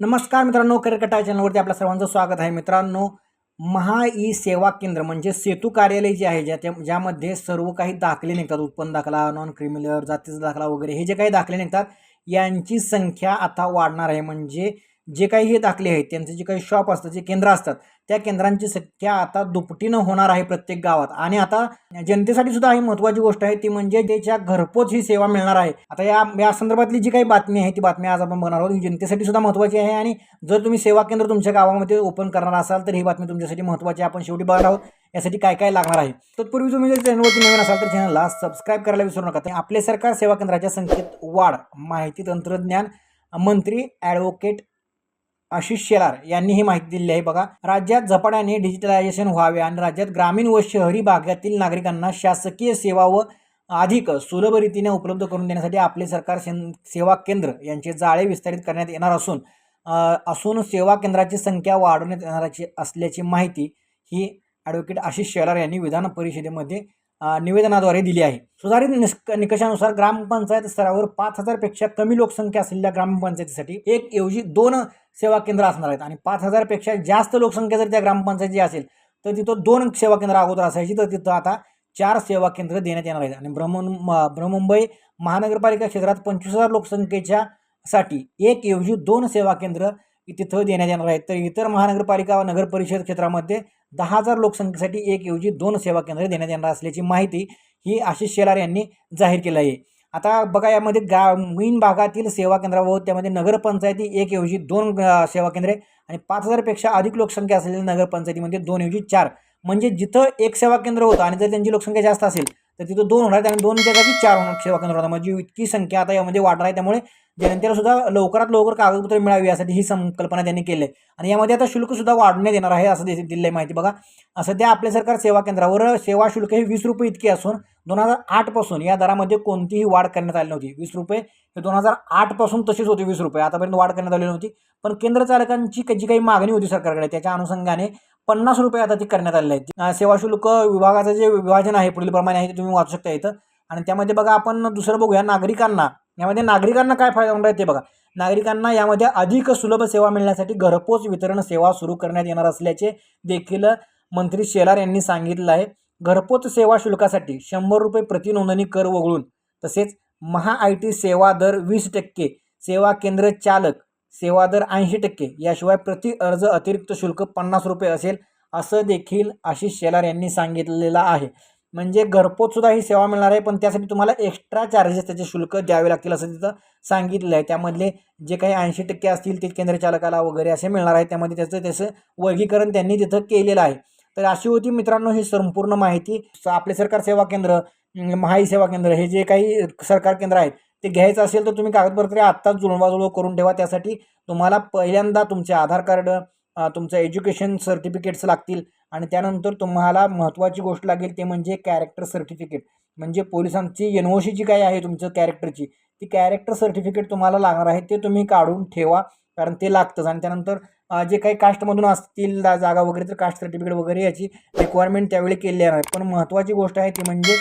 नमस्कार मित्रांनो करिकटा चॅनलवरती आपल्या सर्वांचं स्वागत आहे. मित्रांनो महा ई सेवा केंद्र म्हणजे सेतू कार्यालय जे आहे ज्या त्या ज्यामध्ये सर्व काही दाखले निघतात. उत्पन्न दाखला नॉन क्रिमिनल जातीचा दाखला वगैरे हे जे काही दाखले निघतात यांची संख्या आता वाढणार आहे. म्हणजे जे काही हे दाखले आहेत त्यांचे जे काही शॉप असतात जे केंद्र असतात त्या केंद्रांची संख्या आता दुपटीनं होणार आहे प्रत्येक गावात. आणि आता जनतेसाठी सुद्धा ही महत्त्वाची गोष्ट आहे ती म्हणजे त्याच्या घरपोच ही सेवा मिळणार आहे. आता या या संदर्भातली जी काही बातमी आहे ती बातमी आज आपण बघणार आहोत. ही जनतेसाठी सुद्धा महत्त्वाची आहे आणि जर तुम्ही सेवा केंद्र तुमच्या गावामध्ये ओपन करणार असाल तर ही बातमी तुमच्यासाठी महत्त्वाची आहे. आपण शेवटी बघणार आहोत यासाठी काय काय लागणार आहे. तत्पूर्वी तुम्ही जर चॅनलवरती नवीन असाल तर चॅनलला सबस्क्राईब करायला विसरू नका. तर आपले सरकार सेवा केंद्राच्या संख्येत वाढ माहिती तंत्रज्ञान मंत्री ॲडव्होकेट आशिष शेलार यांनी ही माहिती दिली आहे. बघा राज्यात झपाट्याने डिजिटलायझेशन व्हावे आणि राज्यात ग्रामीण व शहरी भागातील नागरिकांना शासकीय सेवा व अधिक सुलभ रीतीने उपलब्ध करून देण्यासाठी आपले सरकार सेवा केंद्र यांचे जाळे विस्तारित करण्यात येणार असून असून सेवा केंद्राची संख्या वाढवण्यात येणाराची असल्याची माहिती ही ॲडव्होकेट आशिष शेलार यांनी विधान परिषदेमध्ये निवेदनाद्वारे दिली आहे. सुधारित निष्क निकषानुसार ग्रामपंचायत स्तरावर पाच हजारपेक्षा कमी लोकसंख्या असलेल्या ग्रामपंचायतीसाठी एक ऐवजी दोन सेवा केंद्र असणार आहेत. आणि पाच हजारपेक्षा जास्त लोकसंख्या जर त्या ग्रामपंचायतीची असेल तर तिथं दोन सेवा केंद्र अगोदर असायची. तर तिथं आता चार सेवा केंद्र देण्यात येणार आहेत. आणि ब्रह्म म- महानगरपालिका क्षेत्रात पंचवीस हजार लोकसंख्येच्या साठी एक ऐवजी दोन सेवा केंद्र तिथं देण्यात येणार आहेत. तर इतर महानगरपालिका व नगर परिषद क्षेत्रामध्ये दहा हजार लोकसंख्येसाठी एक ऐवजी दोन सेवा केंद्र देण्यात येणार असल्याची माहिती ही आशिष शेलार यांनी जाहीर केली आहे. आता बघा यामध्ये ग्रामीण भागातील सेवा केंद्र व त्यामध्ये नगरपंचायती एक ऐवजी दोन सेवा केंद्रे आणि पाच हजारपेक्षा अधिक लोकसंख्या असलेल्या नगरपंचायतीमध्ये दोन ऐवजी चार. म्हणजे जिथं एक सेवा केंद्र होतं आणि जर त्यांची लोकसंख्या जास्त असेल तर तिथं दोन होणार आणि दोन जागी चार होणार सेवा केंद्र होणार. म्हणजे इतकी संख्या आता यामध्ये वाढणार आहे. त्यामुळे जनतेला सुद्धा लवकरात लवकर कागदपत्र मिळावी यासाठी ही संकल्पना त्यांनी केली आहे. आणि यामध्ये आता शुल्कसुद्धा वाढण्यात येणार आहे असं दिले आहे माहिती बघा. सध्या आपल्या सरकार सेवा केंद्रावर सेवा शुल्क हे वीस रुपये इतके असून दोन हजार आठपासून या दरामध्ये कोणतीही वाढ करण्यात आली नव्हती. वीस रुपये हे दोन हजार आठपासून तशीच होती वीस रुपये. आतापर्यंत वाढ करण्यात आली नव्हती. पण केंद्र चालकांची जी काही मागणी होती सरकारकडे त्याच्या अनुषंगाने पन्नास रुपये आता ती करण्यात आलेली आहे सेवा शुल्क विभागाचं जे विभाजन आहे पुढील प्रमाणे आहे ते तुम्ही वाचू शकता इथं. आणि त्यामध्ये बघा आपण दुसरं बघूया नागरिकांना. यामध्ये नागरिकांना काय फायदा होणार आहे ते बघा. नागरिकांना यामध्ये अधिक सुलभ सेवा मिळण्यासाठी घरपोच वितरण सेवा सुरू करण्यात येणार असल्याचे देखील मंत्री शेलार यांनी सांगितलं आहे. घरपोच सेवा शुल्कासाठी शंभर रुपये प्रतिनोंदणी कर वगळून तसेच महा आय टी सेवा दर वीस टक्के सेवा केंद्र चालक सेवा दर ऐंशी टक्के याशिवाय प्रति अर्ज अतिरिक्त शुल्क पन्नास रुपये असेल असं देखील आशिष शेलार यांनी सांगितलेलं आहे. म्हणजे घरपोचसुद्धा ही सेवा मिळणार आहे पण त्यासाठी तुम्हाला एक्स्ट्रा चार्जेस त्याचे शुल्क द्यावे लागतील असं तिथं सांगितलं आहे. त्यामधले जे काही ऐंशी टक्के असतील ते केंद्र चालकाला वगैरे असे मिळणार आहे. त्यामध्ये त्याचं त्याचं वर्गीकरण त्यांनी तिथं केलेलं आहे. तर अशी होती मित्रांनो ही संपूर्ण माहिती. आपले सरकार सेवा केंद्र महाई सेवा केंद्र हे जे काही सरकार केंद्र आहेत ते घ्यायचं असेल तर तुम्ही कागदपत्रे आत्ताच जुळवाजुळव करून ठेवा. त्यासाठी तुम्हाला पहिल्यांदा तुमचे आधार कार्ड तुमचं एज्युकेशन सर्टिफिकेट्स लागतील आणि त्यानंतर तुम्हाला महत्त्वाची गोष्ट लागेल ते म्हणजे कॅरेक्टर सर्टिफिकेट. म्हणजे पोलिसांची एन ओ सी जी काय आहे तुमचं कॅरेक्टरची ती कॅरेक्टर सर्टिफिकेट तुम्हाला लागणार आहे ते तुम्ही काढून ठेवा. कारण ते लागतंच. आणि त्यानंतर जे काही कास्टमधून असतील जागा वगैरे तर कास्ट सर्टिफिकेट वगैरे याची रिक्वायरमेंट त्यावेळी केली आहे पण महत्त्वाची गोष्ट आहे ती म्हणजे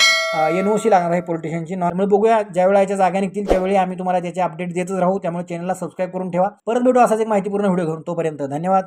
एन ओ सी लागणार आहे पोलिटिशियनची नॉर्मल बघूया ज्यावेळेला याच्या जागा निघतील त्यावेळी आम्ही तुम्हाला त्याचे अपडेट देतच राहू. त्यामुळे चॅनलला सबस्क्राईब करून ठेवा. परत भेटू असाच एक माहितीपूर्ण व्हिडिओ घेऊन. तोपर्यंत धन्यवाद.